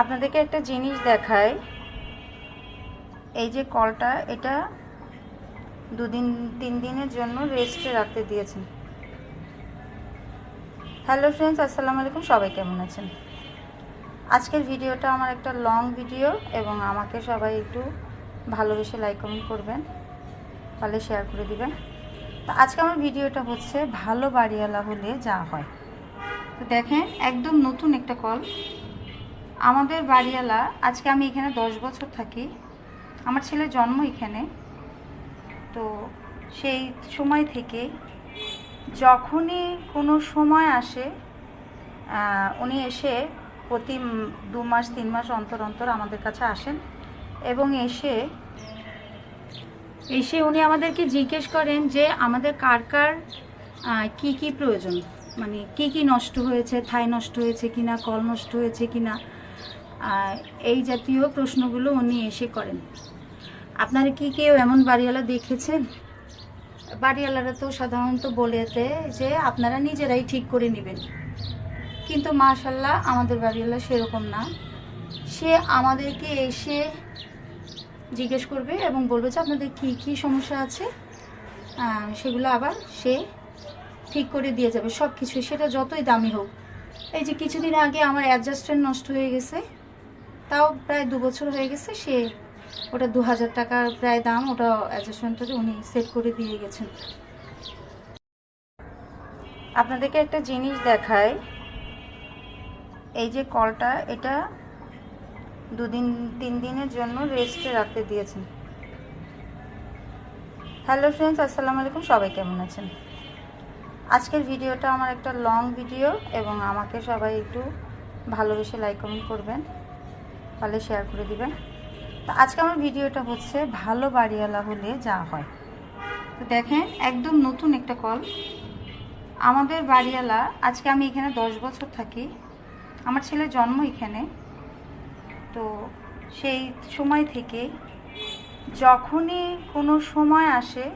আপনাদেরকে একটা জিনিস দেখায় এই যে কলটা, এটা দুদিন, তিন দিনের জন্য রেস্টে রাখতে দিয়েছেন। হ্যালো ফ্রেন্ডস আসসালামু আলাইকুম, সবাই কেমন আছেন? আজকের ভিডিওটা আমার একটা লং ভিডিও এবং আমাকে সবাই একটু ভালোবেসে লাইক কমেন্ট করবেন পারলে শেয়ার করে দিবেন। তো আজকে আমার ভিডিওটা হচ্ছে ভালো বাড়িওয়ালা হলে যা হয়। তো দেখেন, একদম নতুন একটা কল। আমাদের বাড়িওয়ালা, আজকে আমি এখানে দশ বছর থাকি। আমার ছেলের জন্ম এখানে। তো সেই সময় থেকে যখনই কোনো সময় আসে উনি এসে প্রতি দু মাস, তিন মাস অন্তর অন্তর আমাদের কাছে আসেন এবং এসে এসে উনি আমাদেরকে জিজ্ঞেস করেন যে আমাদের কার কার কি কি প্রয়োজন? মানে কি কি নষ্ট হয়েছে থাই নষ্ট হয়েছে কিনা, কল নষ্ট হয়েছে কিনা? এই জাতীয় প্রশ্নগুলো উনি এসে করেন। আপনারা কি কেউ এমন বাড়িওয়ালা দেখেছেন? বাড়িওয়ালারা তো সাধারণত বলেতে যে আপনারা নিজেরাই ঠিক করে নেবেন। কিন্তু মাশাল্লাহ আমাদের বাড়িওয়ালা সেরকম না। সে আমাদেরকে এসে জিজ্ঞেস করবে এবং বলবে যে আপনাদের কি কি সমস্যা আছে? সেগুলো আবার সে ঠিক করে দিয়ে যাবে। সব কিছু সেটা যতই দামি হোক। এই যে কিছুদিন আগে আমার অ্যাডজাস্টমেন্ট নষ্ট হয়ে গেছে। তাও প্রায় দু বছর হয়ে গেছে, সে ওটা দু হাজার টাকার প্রায় দাম, ওটা অ্যাডজাস্টমেন্টটা উনি সেট করে দিয়ে গেছেন। আপনাদেরকে একটা জিনিস দেখায় এই যে কলটা, এটা দুদিন, তিন দিনের জন্য রেস্টে রাখতে দিয়েছেন। হ্যালো ফ্রেন্ডস আসসালামু আলাইকুম, সবাই কেমন আছেন? আজকের ভিডিওটা আমার একটা লং ভিডিও এবং আমাকে সবাই একটু ভালোবেসে লাইক কমেন্ট করবেন। পারলে শেয়ার করে দিবেন। তো আজকে আমার ভিডিওটা হচ্ছে ভালো বাড়িওয়ালা হলে যা হয়। তো দেখেন, একদম নতুন একটা কল আমাদের বাড়িওয়ালা, আজকে আমি এখানে দশ বছর থাকি। আমার ছেলের জন্ম এখানে। তো সেই সময় থেকে যখনই কোনো সময় আসে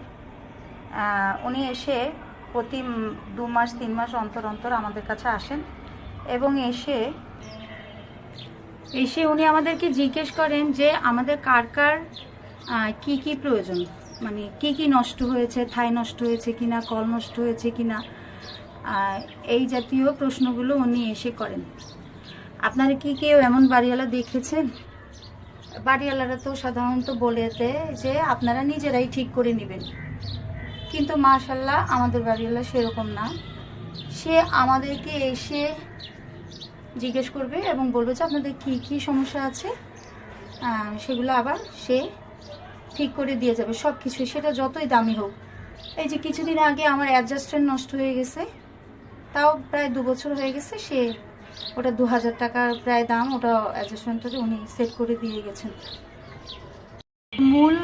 উনি এসে প্রতি দু মাস, তিন মাস অন্তর অন্তর আমাদের কাছে আসেন এবং এসে এসে উনি আমাদেরকে জিজ্ঞেস করেন যে আমাদের কার কার কি কি প্রয়োজন? মানে কি কি নষ্ট হয়েছে থাই নষ্ট হয়েছে কিনা, কল নষ্ট হয়েছে কিনা? এই জাতীয় প্রশ্নগুলো উনি এসে করেন। আপনারা কি কেউ এমন বাড়িওয়ালা দেখেছেন? বাড়িওয়ালারা তো সাধারণত বলেতে যে আপনারা নিজেরাই ঠিক করে নেবেন। কিন্তু মাশাল্লাহ আমাদের বাড়িওয়ালা সেরকম না। সে আমাদেরকে এসে জিজ্ঞেস করবে এবং বলবে যে আপনাদের কি কি সমস্যা আছে? সেগুলো আবার সে ঠিক করে দিয়ে যাবে সব কিছু সেটা যতই দামি হোক। এই যে কিছুদিন আগে আমার অ্যাডজাস্টমেন্ট নষ্ট হয়ে গেছে, তাও প্রায় দু বছর হয়ে গেছে, সে ওটা দু হাজার টাকার প্রায় দাম, ওটা অ্যাডজাস্টমেন্টটা উনি সেট করে দিয়ে গেছেন। মূল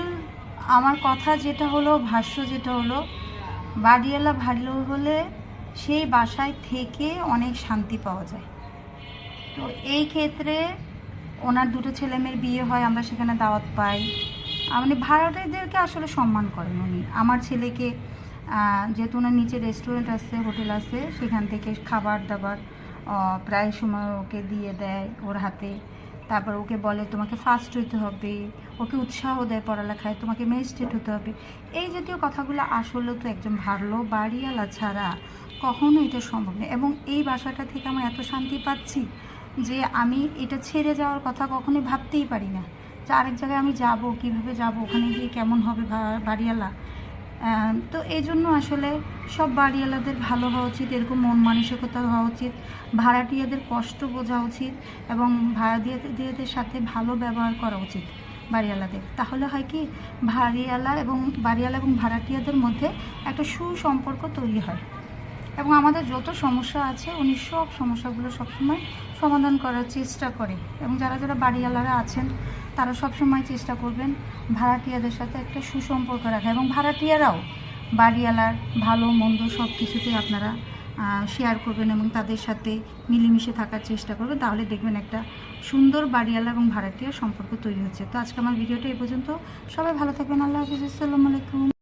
আমার কথা যেটা হলো, ভাষ্য যেটা হলো, বাড়িওয়ালা ভালো হলে সেই বাসায় থেকে অনেক শান্তি পাওয়া যায়। তো এই ক্ষেত্রে ওনার দুটো ছেলে মেয়ের বিয়ে হয়, আমরা সেখানে দাওয়াত পাই। মানে ভাড়াটেদেরকে আসলে সম্মান করেন উনি। আমার ছেলেকে যেহেতু ওনার নিচে রেস্টুরেন্ট আছে হোটেল আছে, সেখান থেকে খাবার দাবার প্রায় সময় ওকে দিয়ে দেয় ওর হাতে। তারপর ওকে বলে, তোমাকে ফার্স্ট হতে হবে, ওকে উৎসাহ দেয় পড়ালেখায়, তোমাকে ম্যাজিস্ট্রেট হতে হবে। এই জাতীয় কথাগুলো আসলে তো একজন ভালো বাড়িওয়ালা ছাড়া কখনো এটা সম্ভব নয়। এবং এই বাসাটা থেকে আমি এত শান্তি পাচ্ছি যে আমি এটা ছেড়ে যাওয়ার কথা কখনোই ভাবতেই পারি না। যে আরেক জায়গায় আমি যাব, কীভাবে যাব, ওখানে গিয়ে কেমন হবে বাড়িওয়ালা? তো এই জন্য আসলে সব বাড়িওয়ালাদের ভালো হওয়া উচিত, এরকম মন মানসিকতা হওয়া উচিত, ভাড়াটিয়াদের কষ্ট বোঝা উচিত এবং ভাড়াটিয়াদের সাথে ভালো ব্যবহার করা উচিত বাড়িওয়ালাদের। তাহলে হয় কি বাড়িওয়ালা এবং বাড়িওয়ালা এবং ভাড়াটিয়াদের মধ্যে একটা সুসম্পর্ক তৈরি হয়। এবং আমাদের যত সমস্যা আছে, উনি সব সমস্যাগুলো সবসময় সমাধান করার চেষ্টা করে। এবং যারা যারা বাড়িওয়ালারা আছেন, তারা সবসময় চেষ্টা করবেন ভাড়াটিয়াদের সাথে একটা সুসম্পর্ক রাখা। এবং ভাড়াটিয়ারাও বাড়িওয়ালার ভালো, মন্দ সব কিছুতে আপনারা শেয়ার করবেন এবং তাদের সাথে মিলেমিশে থাকার চেষ্টা করবেন। তাহলে দেখবেন একটা সুন্দর বাড়িওয়ালা এবং ভাড়াটিয়ার সম্পর্ক তৈরি হচ্ছে। তো আজকে আমার ভিডিওটা এই পর্যন্ত। সবাই ভালো থাকবেন। আল্লাহ হাফিজ। আসসালামু আলাইকুম।